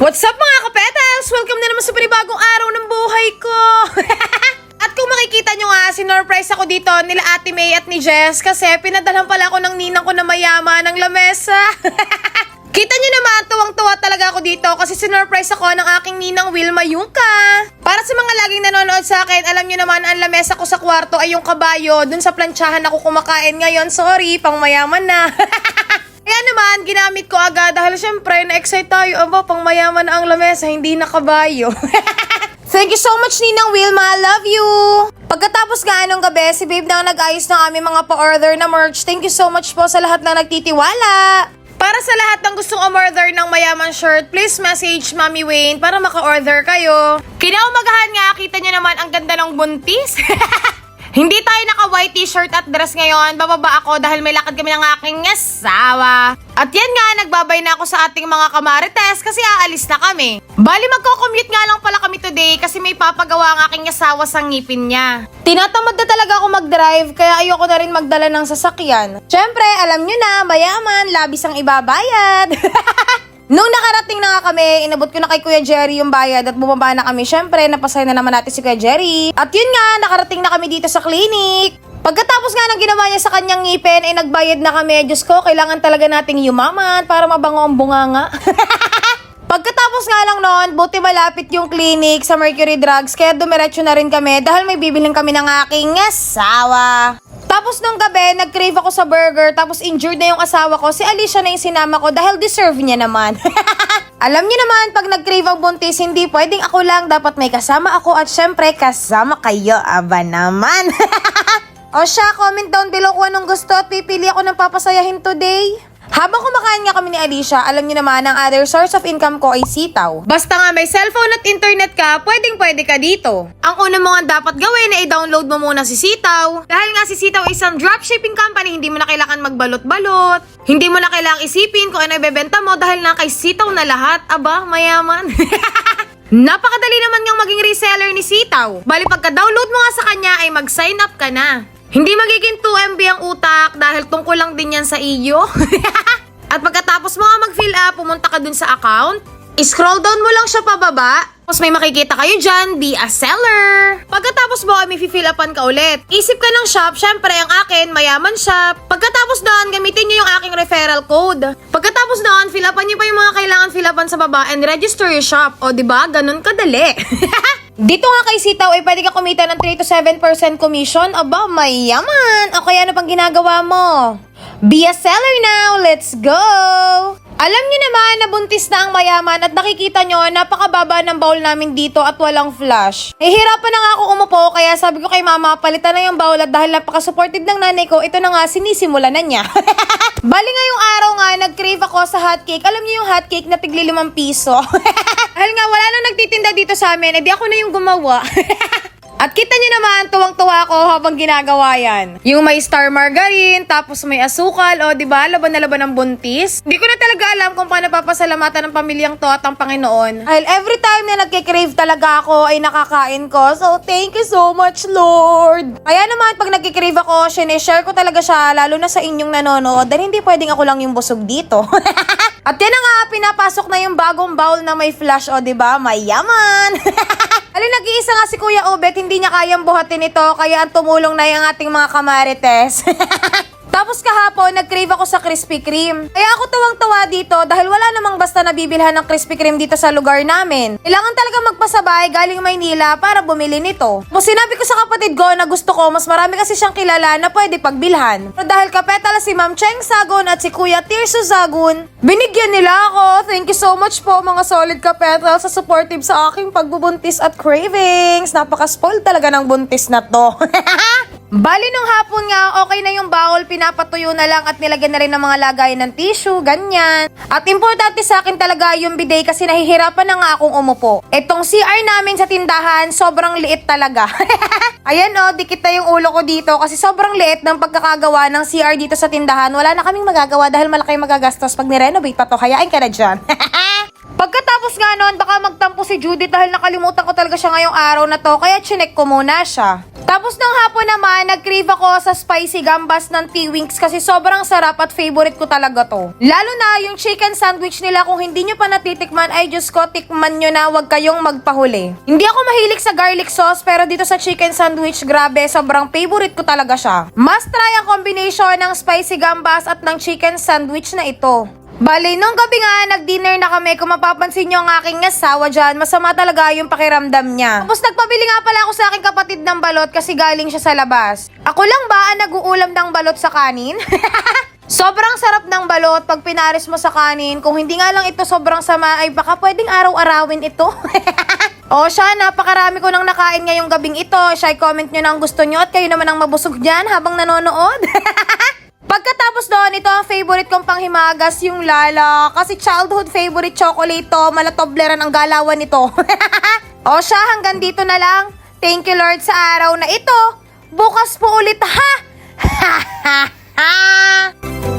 What's up mga kapetals? Welcome na naman sa panibagong araw ng buhay ko! at kung makikita nyo nga, sinurprise ako dito nila Ate May at ni Jess kasi pinadalan pala ako ng ninang ko na mayaman ng lamesa. Kita nyo naman, tuwang-tuwa talaga ako dito kasi sinurprise ako ng aking ninang Wilma Yungka. Para sa mga laging nanonood sa akin, alam nyo naman ang lamesa ko sa kwarto ay yung kabayo. Dun sa plantsahan ako kumakain ngayon. Sorry, pang mayaman na. Naman, ginamit ko agad dahil syempre, na-excite tayo. Aba, pang mayaman ang lamesa, hindi na kabayo. Thank you so much, Ninang Wilma. Love you! Pagkatapos nga anong gabi, si Babe na nag-ayos ng aming mga pa-order na merch. Thank you so much po sa lahat na nagtitiwala. Para sa lahat ng gustong umorder ng mayaman shirt, please message Mami Wayne para maka-order kayo. Kinaumagahan nga, kita nyo naman ang ganda ng buntis. Hindi tayo naka-white t-shirt at dress ngayon. Bababa ako dahil may lakad kami ng aking asawa. At yan nga, nagbabay na ako sa ating mga kamarites kasi aalis na kami. Bali, magko-commute nga lang pala kami today kasi may papagawa ang aking asawa sa ngipin niya. Tinatamad na talaga ako mag-drive kaya ayoko na rin magdala ng sasakyan. Siyempre, alam nyo na, mayaman, labis ang ibabayad. Nung nakarating na nga kami, inabot ko na kay Kuya Jerry yung bayad at bumaba na kami. Siyempre, napasay na naman natin si Kuya Jerry. At yun nga, nakarating na kami dito sa clinic. Pagkatapos nga ng ginawa niya sa kanyang ngipin, ay nagbayad na kami. Diyos ko, kailangan talaga nating yumaman para mabango ang bunganga. Pagkatapos nga lang noon, buti malapit yung clinic sa Mercury Drugs, kaya dumiretso na rin kami dahil may bibiling kami ng aking asawa. Tapos nung gabi, nag-crave ako sa burger, tapos injured na yung asawa ko. Si Alicia na yung sinama ko dahil deserve niya naman. Alam niyo naman, pag nag-crave ang buntis, hindi pwedeng ako lang. Dapat may kasama ako at syempre, kasama kayo. Aba naman. o siya, comment down below kung anong gusto at pipili ako ng papasayahin today. Habang kumakain nga kami ni Alicia, alam niyo naman ang other source of income ko ay sitaw. Basta nga may cellphone at internet ka, pwedeng pwede ka dito. Ang una mo dapat gawin ay i-download mo muna si Sitaw. Dahil nga si Sitaw ay isang dropshipping company, hindi mo na kailangan magbalot-balot. Hindi mo na kailangan isipin kung ano ibebenta mo dahil na kay Sitaw na lahat. Aba, mayaman. Napakadali naman ngang maging reseller ni Sitaw. Bali pagka-download mo nga sa kanya ay mag-sign up ka na. Hindi magiging 2MB ang utak dahil tungkol lang din yan sa iyo. At pagkatapos mo mag-fill up, pumunta ka dun sa account, scroll down mo lang siya pababa, tapos may makikita kayo dyan, be a seller. Pagkatapos mo, may fill upan ka ulit. Isip ka ng shop, syempre ang akin, mayaman shop. Pagkatapos doon, gamitin nyo yung aking referral code. Pagkatapos doon, fill upan nyo pa yung mga kailangan fill upan sa baba and register your shop. O, ba? Ganun kadali. Dito nga kay Sitaw ay pwede ka kumita ng 3 to 7% commission. Aba, mayaman. O kaya ano pang ginagawa mo? Be a seller now. Let's go! Alam niyo naman na buntis na ang mayaman at nakikita nyo napakababa ng bowl namin dito at walang flash. Nahihirapan na nga ako umupo kaya sabi ko kay mama palitan na yung bowl at dahil napaka-supportive ng nanay ko, ito na nga sinisimula na niya. Bali ngayong araw nga, nag-crave ako sa hotcake. Alam niyo yung hotcake na tigli limang piso. dahil nga wala nang nagtitinda dito sa amin, edi ako na yung gumawa. At kita nyo naman, tuwang-tuwa ako habang ginagawa yan. Yung may star margarine, tapos may asukal, o di ba laban na laban ng buntis. Hindi ko na talaga alam kung paano papasalamatan ng pamilyang to at ang Panginoon. Dahil every time na nagkikrave talaga ako, ay nakakain ko. So, thank you so much, Lord. Kaya naman, pag nagkikrave ako, sinishare ko talaga siya, lalo na sa inyong nanonood, dahil hindi pwedeng ako lang yung busog dito. At yan na nga, pinapasok na yung bagong bowl na may flash, o di ba? Mayaman! Alin, nag-iisa nga si Kuya Obet, hindi niya kayang buhatin ito, kaya ang tumulong na yung ating mga kamarites. Tapos kahapon, nag-crave ako sa Krispy Kreme. Kaya ako tuwang-tuwa dito dahil wala namang basta nabibilhan ng Krispy Kreme dito sa lugar namin. Kailangan talaga magpasabay galing Maynila para bumili nito. Kung sinabi ko sa kapatid ko na gusto ko, mas marami kasi siyang kilala na pwede pagbilhan. Pero dahil kapetala si Ma'am Cheng Sagon at si Kuya Tirso Sagon, binigyan nila ako. Thank you so much po mga solid kapetal sa supportive sa aking pagbubuntis at cravings. Napaka-spoiled talaga ng buntis na to. Bali nung hapon nga, okay na yung bawol, pinapatuyo na lang at nilagyan na rin ng mga lagayan ng tissue, ganyan. At importante sa akin talaga yung bidet kasi nahihirapan na nga akong umupo. Etong CR namin sa tindahan, sobrang liit talaga. Ayan o, oh, dikit na yung ulo ko dito kasi sobrang liit ng pagkakagawa ng CR dito sa tindahan. Wala na kaming magagawa dahil malaki magagastos pag nirenovate pa to. Hayain ka na dyan. Pagkatapos nga nun, baka magtampo si Judith dahil nakalimutan ko talaga siya ngayong araw na to, kaya chinek ko muna siya. Tapos ng hapon naman, nag-crave ako sa spicy gambas ng T-Winks kasi sobrang sarap at favorite ko talaga to. Lalo na yung chicken sandwich nila kung hindi nyo pa natitikman ay Diyos ko, tikman nyo na wag kayong magpahuli. Hindi ako mahilig sa garlic sauce pero dito sa chicken sandwich, grabe, sobrang favorite ko talaga siya. Must try ang combination ng spicy gambas at ng chicken sandwich na ito. Bale, nung gabi nga, nag-dinner na kami. Kung mapapansin nyo ang aking asawa dyan, masama talaga yung pakiramdam niya. Tapos nagpabili nga pala ako sa aking kapatid ng balot kasi galing siya sa labas. Ako lang ba ang nag-uulam ng balot sa kanin? Sobrang sarap ng balot pag pinaris mo sa kanin. Kung hindi nga lang ito sobrang sama, ay baka pwedeng araw-arawin ito. o siya, napakarami ko nang nakain ngayong gabing ito. Siya, comment nyo na ang gusto nyo at kayo naman ang mabusog dyan habang nanonood. Pagkatapos doon, ito ang favorite kong panghimagas, yung lala. Kasi childhood favorite chocolate to, malatobleran ang galawan nito. o siya, hanggang dito na lang. Thank you Lord sa araw na ito. Bukas po ulit ha! Ha ha ha!